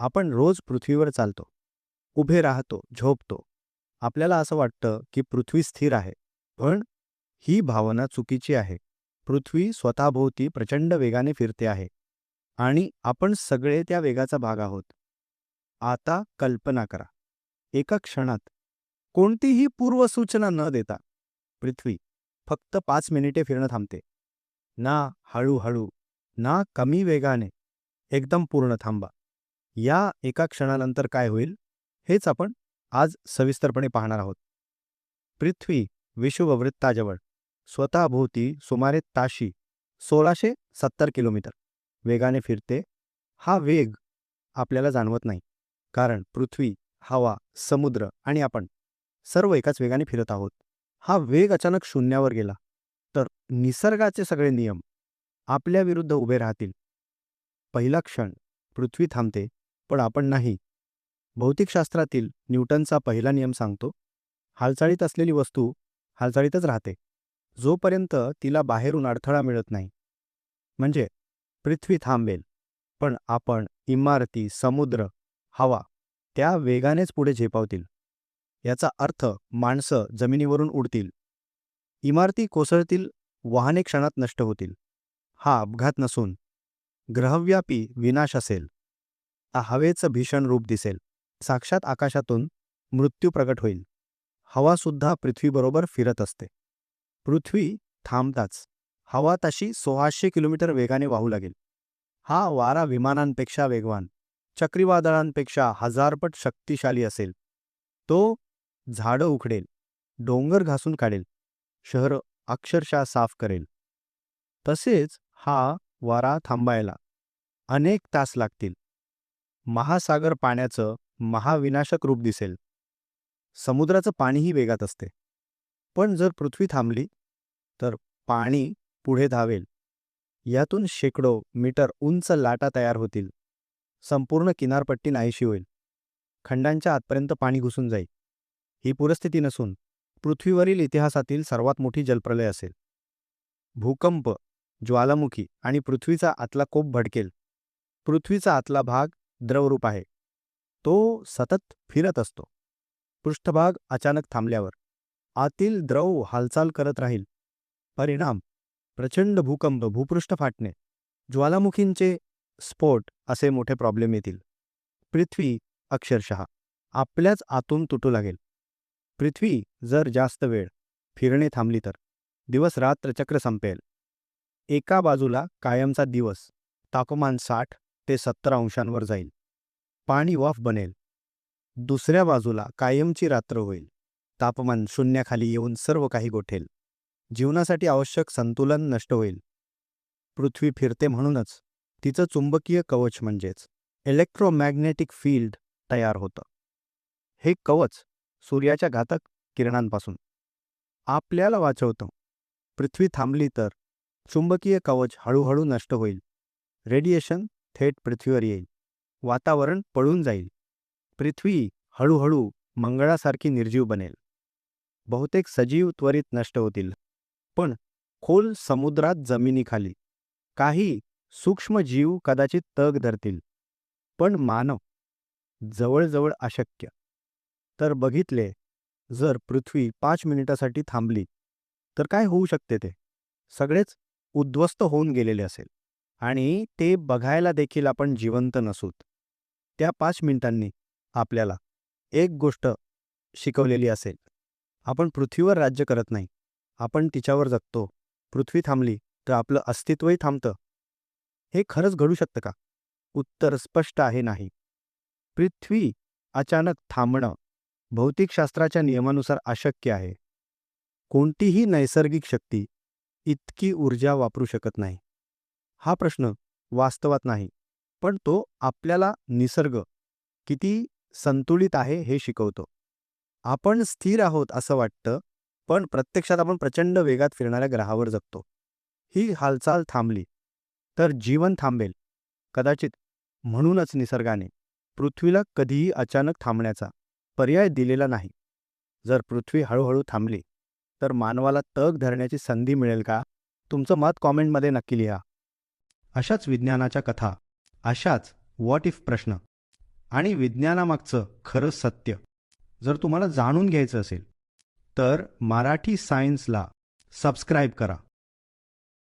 आपण रोज पृथ्वीवर चालतो उभे राहतो झोपतो. आपल्याला असं वाटतं की पृथ्वी स्थिर आहे पण ही भावना चुकीची आहे. पृथ्वी स्वतःभोवती प्रचंड वेगाने फिरते आहे आणि आपण सगळे त्या वेगाचा भाग आहोत. आता कल्पना करा एका क्षणात कोणतीही पूर्वसूचना न देता पृथ्वी फक्त पाच मिनिटे फिरणं थांबते. ना हळूहळू ना कमी वेगाने एकदम पूर्ण थांबा. या एका क्षणानंतर काय होईल हेच आपण आज सविस्तरपणे पाहणार आहोत. पृथ्वी विषुववृत्ताजवळ स्वतःभोवती सुमारे ताशी सोळाशे सत्तर किलोमीटर. वेगाने फिरते हा वेग आपल्याला जाणवत नाही कारण पृथ्वी हवा समुद्र आणि आपण सर्व एकाच वेगाने फिरत आहोत. हा वेग अचानक शून्यावर गेला तर निसर्गाचे सगळे नियम आपल्याविरुद्ध उभे राहतील. पहिला क्षण पृथ्वी थांबते पण आपण नाही. भौतिकशास्त्रातील न्यूटनचा पहिला नियम सांगतो हालचाळीत असलेली वस्तू हालचालीतच राहते. जोपर्यंत तिला बाहेरून अडथळा मिळत नाही. म्हणजे पृथ्वी थांबेल पण आपण इमारती समुद्र हवा त्या वेगानेच पुढे झेपावतील. याचा अर्थ माणसं जमिनीवरून उडतील. इमारती कोसळतील वाहने क्षणात नष्ट होतील. हा अपघात नसून ग्रहव्यापी विनाश असेल. हवेचं भीषण रूप दिसेल. साक्षात आकाशातून मृत्यू प्रकट होईल. हवासुद्धा पृथ्वीबरोबर फिरत असते. पृथ्वी थांबताच. हवा तशी सोळाशे किलोमीटर वेगाने वाहू लागेल. हा वारा विमानांपेक्षा वेगवान. चक्रीवादळांपेक्षा हजारपट शक्तिशाली असेल. तो झाडं उखडेल. डोंगर घासून काढेल. शहर अक्षरशः साफ करेल. तसेच हा वारा थांबायला अनेक तास लागतील. महासागर पाण्याचं महाविनाशक रूप दिसेल. समुद्राचं पाणीही वेगात असते. पण जर पृथ्वी थांबली तर पाणी पुढे धावेल. यातून शेकडो मीटर उंच लाटा तयार होतील. संपूर्ण किनारपट्टी नाहीशी होईल. खंडांच्या आतपर्यंत पाणी घुसून जाईल. ही पूरस्थिती नसून पृथ्वीवरील इतिहासातील सर्वात मोठी जलप्रलय असेल. भूकंप ज्वालामुखी आणि पृथ्वीचा आतला कोप भडकेल. पृथ्वीचा आतला भाग द्रवरूप आहे. तो सतत फिरत असतो. पृष्ठभाग अचानक थांबल्यावर आतील द्रव हालचाल करत राहील. परिणाम प्रचंड भूकंप भूपृष्ठ फाटणे ज्वालामुखींचे स्फोट असे मोठे प्रॉब्लेम येतील. पृथ्वी अक्षरशः आपल्याच आतून तुटू लागेल. पृथ्वी जर जास्त वेळ फिरणे थांबली तर दिवस रात्र चक्र संपेल. एका बाजूला कायमचा दिवस तापमान साठ ते सत्तर अंशांवर जाईल. पाणी वाफ बनेल. दुसऱ्या बाजूला कायमची रात्र होईल. तापमान शून्याखाली येऊन सर्व काही गोठेल. जीवनासाठी आवश्यक संतुलन नष्ट होईल. पृथ्वी फिरते म्हणूनच तिचं चुंबकीय कवच म्हणजेच इलेक्ट्रोमॅग्नेटिक फील्ड तयार होतं. हे कवच सूर्याच्या घातक किरणांपासून. आपल्याला वाचवतं. पृथ्वी थांबली तर चुंबकीय कवच हळूहळू नष्ट होईल. रेडिएशन थेट पृथ्वीवर येईल. वातावरण पळून जाईल. पृथ्वी हळूहळू मंगळासारखी निर्जीव बनेल. बहुतेक सजीव त्वरित नष्ट होतील. पण खोल समुद्रात जमिनीखाली काही सूक्ष्म जीव कदाचित तग धरतील. पण मानव जवळजवळ अशक्य. तर बघितले जर पृथ्वी पाच मिनिटासाठी थांबली तर काय होऊ शकते ते? सगळेच उद्ध्वस्त होऊन गेलेले असेल. आणि ते बघायला देखील आपण जिवंत नसूत. त्या पाच मिनिटांनी आपल्याला एक गोष्ट शिकवलेली असेल. आपण पृथ्वीवर राज्य करत नाही. आपण तिच्यावर जगतो. पृथ्वी थांबली तर आपलं अस्तित्वही थांबतं. हे खरंच घडू शकतं का? उत्तर स्पष्ट आहे नाही. पृथ्वी अचानक थांबणं भौतिकशास्त्राच्या नियमानुसार अशक्य आहे. कोणतीही नैसर्गिक शक्ती इतकी ऊर्जा वापरू शकत नाही. हा प्रश्न वास्तवात नाही. पण तो आपल्याला निसर्ग किती संतुलित आहे हे शिकवतो. आपण स्थिर आहोत असं वाटतं पण प्रत्यक्षात आपण प्रचंड वेगात फिरणाऱ्या ग्रहावर जगतो. ही हालचाल थांबली तर जीवन थांबेल. कदाचित म्हणूनच निसर्गाने पृथ्वीला कधीही अचानक थांबण्याचा पर्याय दिलेला नाही. जर पृथ्वी हळूहळू थांबली तर मानवाला तग धरण्याची संधी मिळेल का? तुमचं मत कॉमेंटमध्ये नक्की लिहा. अशाच विज्ञानाच्या कथा अशाच व्हॉट इफ प्रश्न आणि विज्ञानामागचं खरं सत्य जर तुम्हाला जाणून घ्यायचं असेल तर मराठी सायन्सला सबस्क्राईब करा.